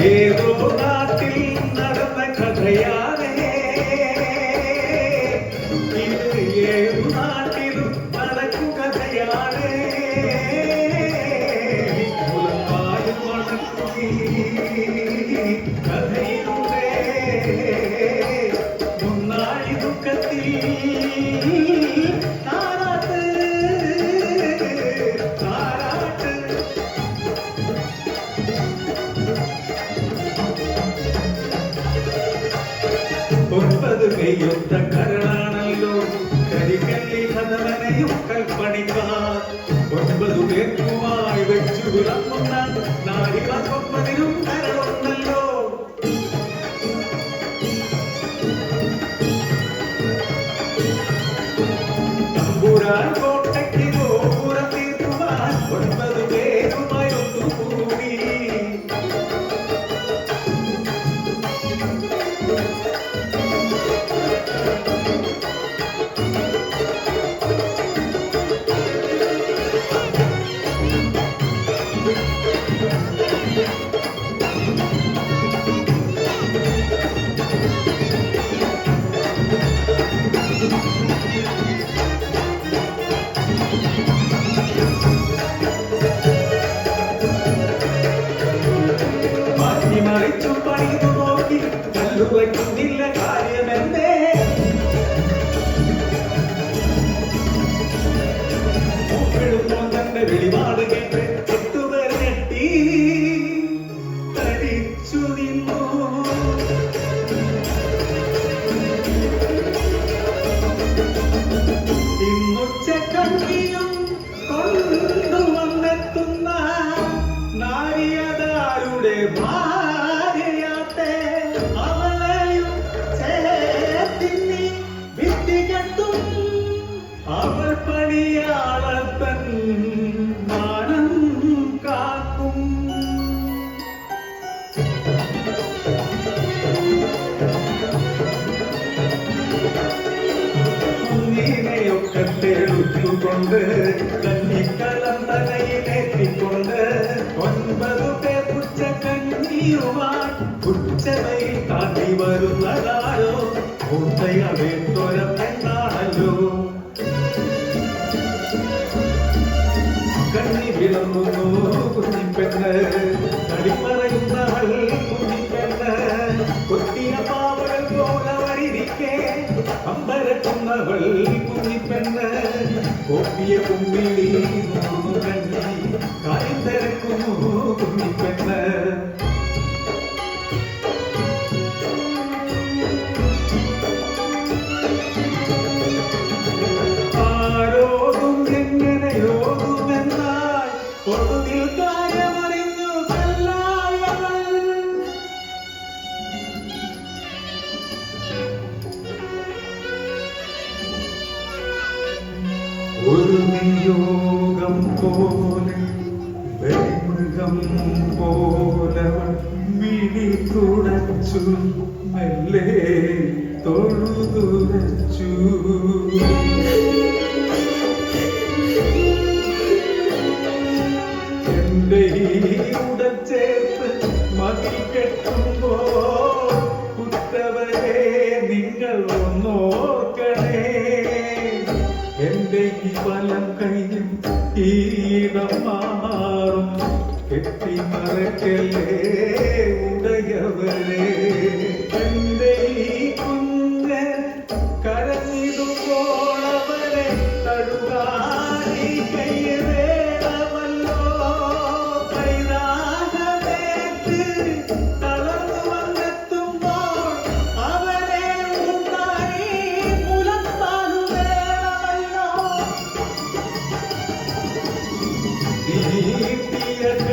ஏதோ நாட்டில் நடந்த கதையானே இது ஏதோ நாட்டில் நடக்கும் கதையானே உலகாயும் வணக்கும் கதையுண்டே ಯುದ್ಧ ಕರಣನಲ್ಲೋ ಕರಿಗಲ್ಲಿ ಕದವನೆಯು கல்பணித்தார் ஒன்பது வேற்றுமாய் வெற்று விளம்புனான் நாடிகார் ஒன்பதிலும் கரலும் நல்லோ. தம்புரான் கோட்டைக்கு கோபுரம் தீர்த்துவார். ஒன்பது பேர் Thank you. കുഞ്ഞിനെയൊക്കെ തെളുത്തുകൊണ്ട് കഞ്ഞിക്കലം തലയിലേറ്റിക്കൊണ്ട് ഒൻപത് പേർ ഉച്ചക്കഞ്ഞിയുമായി ഉച്ചവയിൽ കാട്ടി വരുന്നതാരോ? കൂട്ടയവേത്തൊര പെണ്ണാണല്ലോ കണ്ണി വിളമ്പുന്നു കുഞ്ഞിപ്പെണ്ണ് കളിപ്പറയുന്നവൾ അമ്പരക്കുന്നവൾ കുഞ്ഞിപ്പെണ്ണ് കോപ്പിയ കുമ്പിളി മൂന്നു കണ്ണി കാര്യം തിരക്കുന്നു കുഞ്ഞിപ്പെണ്ണ് ആരോടും എങ്ങനെയോടുമെന്നാൽ ഒരു നിയോഗം പോലെ വെളിമൃഗം പോലവൾ മിഴി തുടച്ചു മെല്ലെ തൊഴുതുരച്ചു എന്റെ ഈ ഉടച്ചേർത്ത് മതി കെട്ടുമ്പോ ഉത്തവരെ നിങ്ങൾ ഒന്നോർക്കണേ. എന്റെ ഈ ഫലം കയ്യും ഈടം മാറും. കെട്ടി മറക്കല്ലേ ഉടയവരെ நீட்டிய